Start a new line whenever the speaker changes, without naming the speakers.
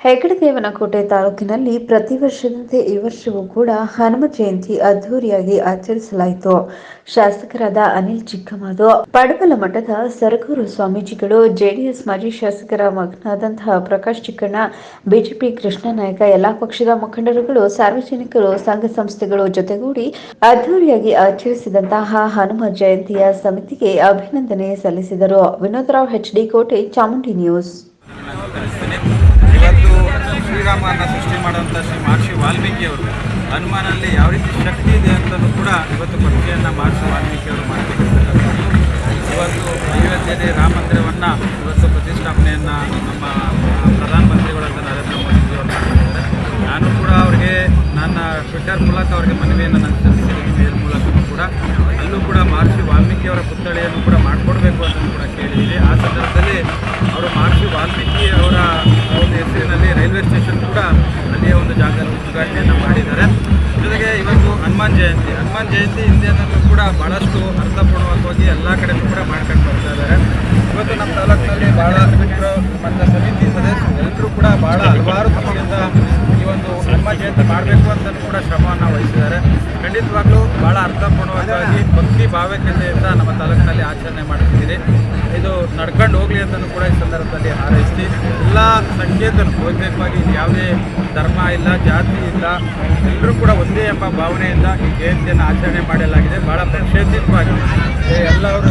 ಹೆಗಡದೇವನಕೋಟೆ ತಾಲೂಕಿನಲ್ಲಿ ಪ್ರತಿ ವರ್ಷದಂತೆ ಈ ವರ್ಷವೂ ಕೂಡ ಹನುಮ ಜಯಂತಿ ಅದ್ಧೂರಿಯಾಗಿ ಆಚರಿಸಲಾಯಿತು. ಶಾಸಕರಾದ ಅನಿಲ್ ಚಿಕ್ಕಮಾದು, ಪಡಬಲ ಮಠದ ಸರಗೂರು ಸ್ವಾಮೀಜಿಗಳು, ಜೆಡಿಎಸ್ ಮಾಜಿ ಶಾಸಕರ ಮಗನಾದಂತಹ ಪ್ರಕಾಶ್ ಚಿಕ್ಕಣ್ಣ, ಬಿಜೆಪಿ ಕೃಷ್ಣ ನಾಯಕ, ಎಲ್ಲಾ ಪಕ್ಷದ ಮುಖಂಡರುಗಳು, ಸಾರ್ವಜನಿಕರು, ಸಂಘ ಸಂಸ್ಥೆಗಳು ಜೊತೆಗೂಡಿ ಅದ್ಧೂರಿಯಾಗಿ ಆಚರಿಸಿದಂತಹ ಹನುಮ ಜಯಂತಿಯ ಸಮಿತಿಗೆ ಅಭಿನಂದನೆ ಸಲ್ಲಿಸಿದರು. ವಿನೋದರಾವ್ ಎಚ್ಡಿ ಕೋಟೆ, ಚಾಮುಂಡಿ ನ್ಯೂಸ್.
ಇವತ್ತು ಶ್ರೀರಾಮನ ಸೃಷ್ಟಿ ಮಾಡುವಂಥ ಶ್ರೀ ಮಹರ್ಷಿ ವಾಲ್ಮೀಕಿಯವರು ಹನುಮಾನಲ್ಲಿ ಯಾವ ರೀತಿ ಶಕ್ತಿ ಇದೆ ಅಂತಲೂ ಕೂಡ ಇವತ್ತು ಪರಿಚಯವನ್ನು ಮಹರ್ಷಿ ವಾಲ್ಮೀಕಿಯವರು ಮಾಡಬೇಕಿರ್ತಕ್ಕಂಥದ್ದು ಇವತ್ತು ಅಯೋಧ್ಯೆಯಲ್ಲಿ ರಾಮ ಮಂದಿರವನ್ನು ಇವತ್ತು ಪ್ರತಿಷ್ಠಾಪನೆಯನ್ನು ನಮ್ಮ ಪ್ರಧಾನಮಂತ್ರಿಗಳಾದ ನರೇಂದ್ರ ಮೋದಿಜಿಯವರು ನಾನು ಕೂಡ ಅವರಿಗೆ ನನ್ನ ಟ್ವಿಟರ್ ಮೂಲಕ ಅವರಿಗೆ ಮನವಿಯನ್ನು ನಾನು ಸಲ್ಲಿಸಿದ್ದೀನಿ. ರೈಲ್ವೆ ಸ್ಟೇಷನ್ ಕೂಡ ಅಲ್ಲಿಯ ಒಂದು ಜಾಗದಲ್ಲಿ ಉದ್ಘಾಟನೆಯನ್ನು ಮಾಡಿದ್ದಾರೆ. ಜೊತೆಗೆ ಇವತ್ತು ಹನುಮಾನ್ ಜಯಂತಿ. ಹನುಮಾನ್ ಜಯಂತಿ ಹಿಂದಿನಲ್ಲೂ ಕೂಡ ಭಾಳಷ್ಟು ಅರ್ಥಪೂರ್ಣವಾಗಿ ಎಲ್ಲ ಕಡೆಯೂ ಕೂಡ ಮಾಡ್ಕೊಂಡು ಬರ್ತಾ ಇದ್ದಾರೆ. ಇವತ್ತು ನಮ್ಮ ತಾಲೂಕಿನಲ್ಲಿ ಭಾಳ ಮಿತ್ರರು ಮತ್ತು ಸಮಿತಿ ಸದಸ್ಯರು ಎಲ್ಲರೂ ಕೂಡ ಭಾಳ ಹಲವಾರು ಸಮಯದಿಂದ ಈ ಒಂದು ಹನುಮಾನ್ ಜಯಂತಿ ಮಾಡಬೇಕು ಅಂತ ಕೂಡ ಶ್ರಮವನ್ನು ವಹಿಸಿದ್ದಾರೆ. ಖಂಡಿತವಾಗ್ಲೂ ಭಾಳ ಅರ್ಥಪೂರ್ಣವಾಗಿ ಭಕ್ತಿ ಭಾವೈಕ್ಯತೆಯಿಂದ ನಮ್ಮ ತಾಲೂಕಿನಲ್ಲಿ ಆಚರಣೆ ಮಾಡ್ತಿದ್ದೀರಿ ಇದು ನಡ್ಕೊಂಡು ಹೋಗಲಿ ಅಂತಲೂ ಕೂಡ ಈ ಸಂದರ್ಭದಲ್ಲಿ ಹಾರೈಸ್ತೀವಿ ಎಲ್ಲ ಸಂಕೇತರು. ಬಹುತೇಕವಾಗಿ ಯಾವುದೇ ಧರ್ಮ ಇಲ್ಲ, ಜಾತಿ ಇಲ್ಲ, ಎಲ್ಲರೂ ಕೂಡ ಒಂದೇ ಎಂಬ ಭಾವನೆಯಿಂದ ಈ ಜಯಂತಿಯನ್ನು ಆಚರಣೆ ಮಾಡಲಾಗಿದೆ. ಭಾಳ ಪ್ರಕ್ಷೇಪಿತವಾಗಿ ಎಲ್ಲರೂ